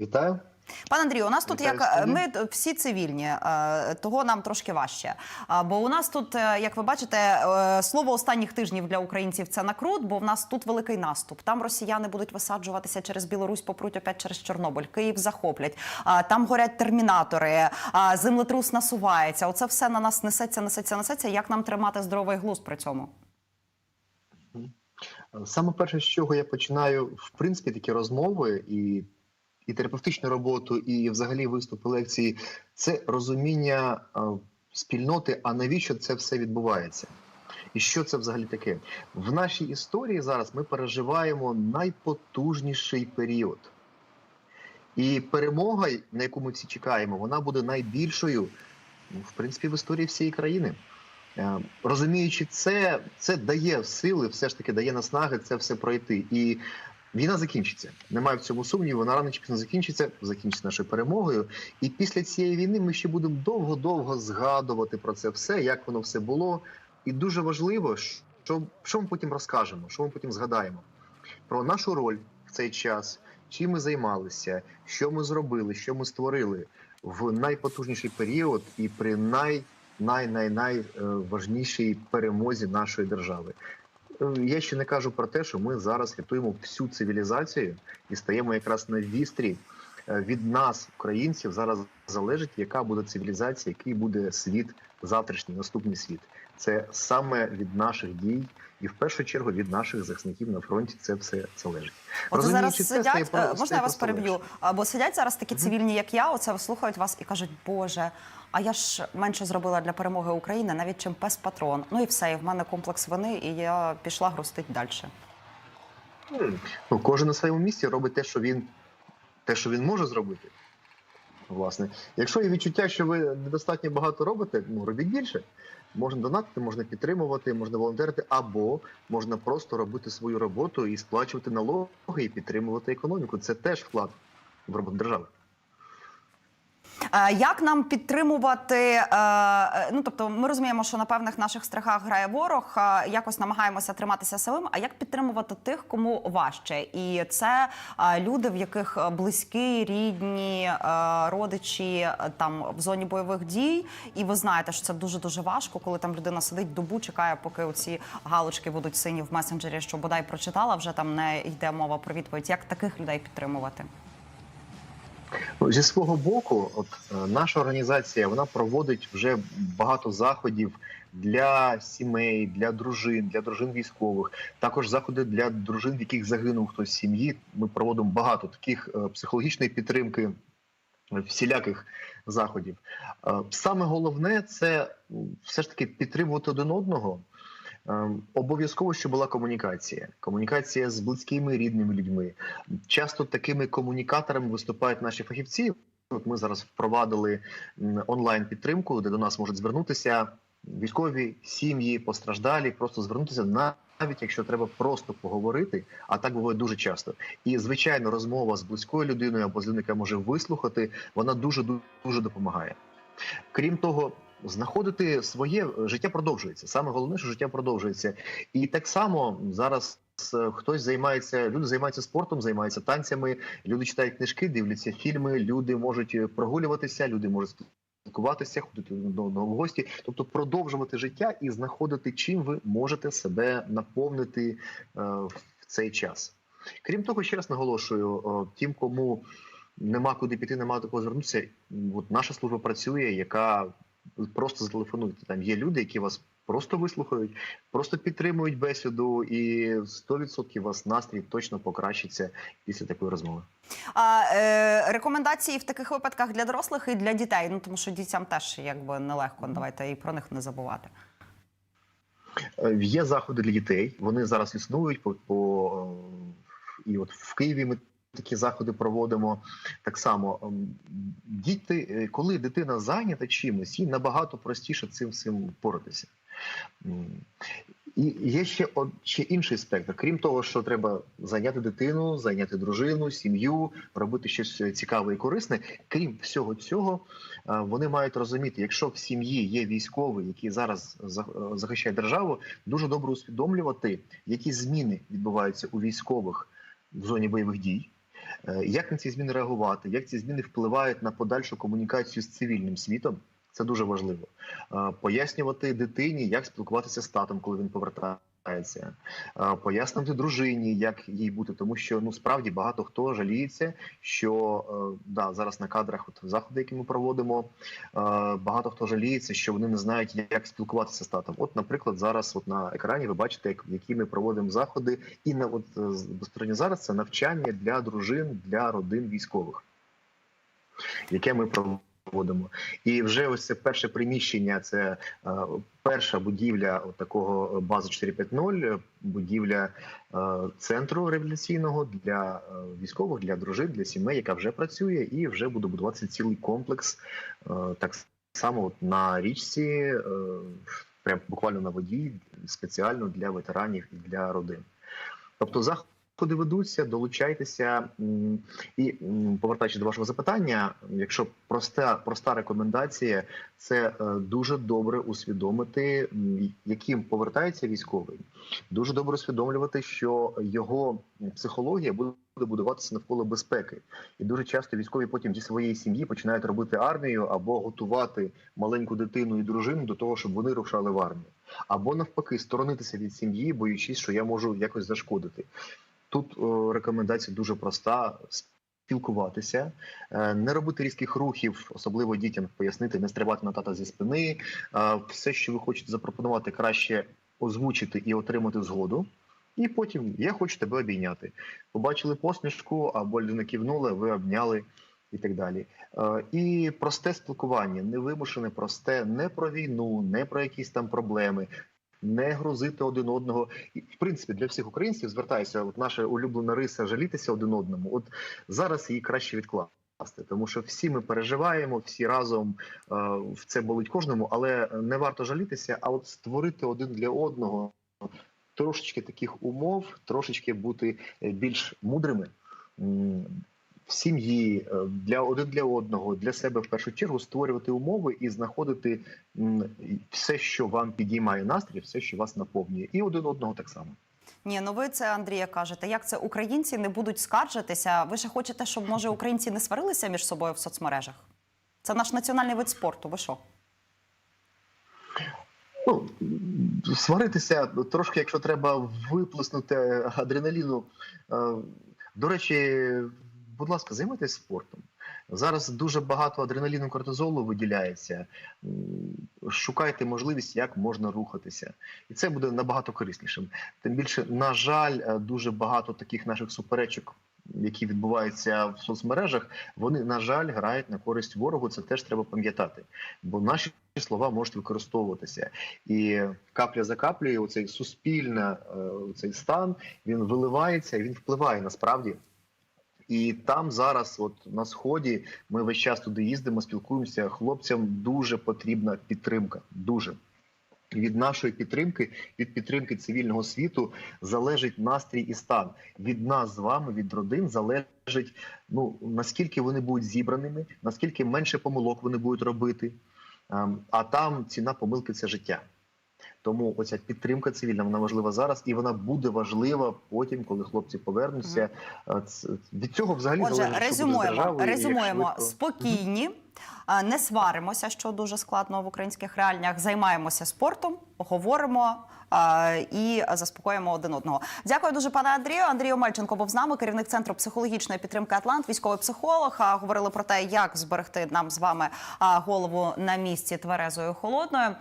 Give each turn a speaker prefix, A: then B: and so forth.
A: Вітаю.
B: Пане Андрію, у нас тут як ми всі цивільні, того нам трошки важче. Бо у нас тут, е, як ви бачите, е, слово останніх тижнів для українців це накрут, бо в нас тут великий наступ. Там росіяни будуть висаджуватися через Білорусь, попруть опять через Чорнобиль, Київ захоплять. Там горять термінатори, землетрус насувається. Оце все на нас несеться, несеться, несеться. Як нам тримати здоровий глузд при цьому?
A: Саме перше, з чого я починаю, в принципі, такі розмови і, і терапевтичну роботу, і взагалі виступи лекції, це розуміння е, спільноти, а навіщо це все відбувається? І що це взагалі таке? В нашій історії зараз ми переживаємо найпотужніший період. І перемога, на яку ми всі чекаємо, вона буде найбільшою, ну, в принципі, в історії всієї країни. Е, Розуміючи це, це дає сили, все ж таки дає наснаги це все пройти. І війна закінчиться. Немає в цьому сумніву. Вона рано чи пізно закінчиться, закінчиться нашою перемогою. І після цієї війни ми ще будемо довго-довго згадувати про це все, як воно все було. І дуже важливо, що, що ми потім розкажемо, що ми потім згадаємо про нашу роль в цей час, чим ми займалися, що ми зробили, що ми створили в найпотужніший період і при най най най най е, важнішій перемозі нашої держави. Е, Я ще не кажу про те, що ми зараз рятуємо всю цивілізацію і стаємо якраз на вістрі. Е, Від нас, українців, зараз залежить, яка буде цивілізація, який буде світ завтрашній, наступний світ. Це саме від наших дій, і в першу чергу від наших захисників на фронті. Це все залежить.
B: От зараз
A: це,
B: сидять,
A: стає
B: е, можна
A: стає
B: я вас переб'ю?
A: легше.
B: Бо сидять зараз такі цивільні, як я, оце слухають вас і кажуть, Боже, а я ж менше зробила для перемоги України, навіть чим пес патрон. Ну і все, і в мене комплекс вини, і я пішла грустить далі.
A: Ну, кожен на своєму місці робить те, що він те, що він може зробити. Власне, якщо є відчуття, що ви недостатньо багато робите, ну робіть більше. Можна донатити, можна підтримувати, можна волонтерити, або можна просто робити свою роботу і сплачувати налоги і підтримувати економіку. Це теж вклад в роботу держави.
B: Е, Як нам підтримувати? е, е, Ну тобто, ми розуміємо, що на певних наших страхах грає ворог. Якось намагаємося триматися самим. А як підтримувати тих, кому важче? І це люди, в яких близькі, рідні, родичі там в зоні бойових дій. І ви знаєте, що це дуже дуже важко, коли там людина сидить добу, чекає, поки оці галочки будуть сині в месенджері, що бодай прочитала, вже там не йде мова про відповідь. Як таких людей підтримувати?
A: Ну, Зі свого боку, от е, наша організація вона проводить вже багато заходів для сімей, для дружин, для дружин військових. Також заходи для дружин, в яких загинув хтось з сім'ї. Ми проводимо багато таких е, психологічної підтримки, е, всіляких заходів. Саме головне це все ж таки підтримувати один одного. Е, Обов'язково, щоб була комунікація, комунікація з близькими рідними людьми. Часто такими комунікаторами виступають наші фахівці. От ми зараз впровадили онлайн підтримку, де до нас можуть звернутися військові сім'ї, постраждалі, просто звернутися навіть якщо треба просто поговорити, а так буває дуже часто. І звичайно, розмова з близькою людиною або з людиною, яка може вислухати, вона дуже дуже допомагає. Крім того, знаходити своє життя продовжується. Саме головне, що життя продовжується, і так само зараз. е, Хтось займається, люди займаються спортом, займаються танцями, люди читають книжки, дивляться фільми, люди можуть е, прогулюватися, люди можуть спілкуватися, ходити до, до в гості, тобто продовжувати життя і знаходити, чим ви можете себе наповнити е, в цей час. Крім того, ще раз наголошую, о, тим, кому нема куди піти, нема до кого звернутися. От наша служба працює, яка просто зателефонуйте. Там є люди, які вас просто вислухають, просто підтримують бесіду, і 100% у вас настрій точно покращиться після такої розмови.
B: А е, рекомендації в таких випадках для дорослих і для дітей. Ну тому що дітям теж якби нелегко. Давайте і про них не забувати.
A: Е, Є заходи для дітей. Вони зараз існують по, по е, і от в Києві ми такі заходи проводимо. Так само ем, діти, е, коли дитина зайнята чимось, їй набагато простіше цим всім поратися. І є ще од- ще інший спектр. Крім того, що треба зайняти дитину, зайняти дружину, сім'ю, робити щось цікаве і корисне. Крім всього цього, е, вони мають розуміти, якщо в сім'ї є військовий, який зараз е, захищає державу, дуже добре усвідомлювати, які зміни відбуваються у військових в зоні бойових дій. Е, Як на ці зміни реагувати? Як ці зміни впливають на подальшу комунікацію з цивільним світом? Це дуже важливо. Е, Пояснювати дитині, як спілкуватися з татом, коли він повертається. Е, Пояснити дружині, як їй бути, тому що ну справді багато хто жаліється, що е, да зараз на кадрах, от заходи, які ми проводимо, е, багато хто жаліється, що вони не знають, як спілкуватися з татом. От, наприклад, зараз, от на екрані, ви бачите, як які ми проводимо заходи, і на от безпосередньо зараз це навчання для дружин, для родин військових, яке ми проводимо. І вже ось це перше приміщення, це е, перша будівля от такого бази 4.5.0, будівля е, центру реабілітаційного для е, військових, для дружин, для сімей, яка вже працює, і вже буде будуватися цілий комплекс е, так само от на річці, е, прям буквально на воді, спеціально для ветеранів і для родин. Тобто заходи ведуться, долучайтеся. І повертаючись до вашого запитання, якщо проста, проста рекомендація, це е, дуже добре усвідомити, яким повертається військовий. Дуже добре усвідомлювати, що його психологія буде будуватися навколо безпеки, і дуже часто військові потім зі своєї сім'ї починають робити армію або готувати маленьку дитину і дружину до того, щоб вони рушали в армію, або навпаки, сторонитися від сім'ї, боючись, що я можу якось зашкодити. Тут рекомендація дуже проста: спілкуватися, е, не робити різких рухів, особливо дітям пояснити, не стрибати на тата зі спини. Е, Все, що ви хочете запропонувати, краще озвучити і отримати згоду. І потім я хочу тебе обійняти. Побачили посмішку, або людина кивнула, ви обняли і так далі. Е, І просте спілкування, невимушене, просте, не про війну, не про якісь там проблеми, не грузити один одного. І в принципі для всіх українців звертаюся, от наша улюблена риса жалітися один одному. От зараз її краще відкласти, тому що всі ми переживаємо, всі разом е, в це болить кожному, але не варто жалітися, а от створити один для одного трошечки таких умов, трошечки бути е, більш мудрими. В сім'ї е, для один для одного, для себе в першу чергу створювати умови і знаходити все, що вам підіймає настрій, все, що вас наповнює, і один одного так само.
B: Ні, ну ви це Андрія кажете. Як це українці не будуть скаржитися? Ви ще хочете, щоб може українці не сварилися між собою в соцмережах? Це наш національний вид спорту. Ви що?
A: Ну сваритися трошки, якщо треба виплеснути адреналіну. Е, До речі, будь ласка, займайтесь спортом. Зараз дуже багато адреналіну кортизолу виділяється. Шукайте можливість, як можна рухатися, і це буде набагато кориснішим. Тим більше, на жаль, е, дуже багато таких наших суперечок, які відбуваються в соцмережах, вони на жаль грають на користь ворогу. Це теж треба пам'ятати, бо наші слова можуть використовуватися, і капля за каплею, оцей суспільний цей стан він виливається, і він впливає насправді. І там зараз, от на сході, ми весь час туди їздимо, спілкуємося. Хлопцям дуже потрібна підтримка. Дуже від нашої підтримки, від підтримки цивільного світу залежить настрій і стан. Від нас з вами, від родин, залежить ну наскільки вони будуть зібраними, наскільки менше помилок вони будуть робити. Ем, А там ціна помилки це життя. Тому оця підтримка цивільна вона важлива зараз, і вона буде важлива потім, коли хлопці повернуться. Е, Від цього взагалі
B: Отже,
A: залежить, що буде
B: резюмуємо,
A: державою,
B: резюмуємо
A: швидко.
B: спокійні, не сваримося, що дуже складно в українських реальніях. Займаємося спортом, говоримо і заспокоїмо один одного. Дякую дуже, пане Андрію. Андрій Омельченко був з нами, керівник центру психологічної підтримки Атлант, військовий психолог. Говорили про те, як зберегти нам з вами голову на місці тверезою холодною.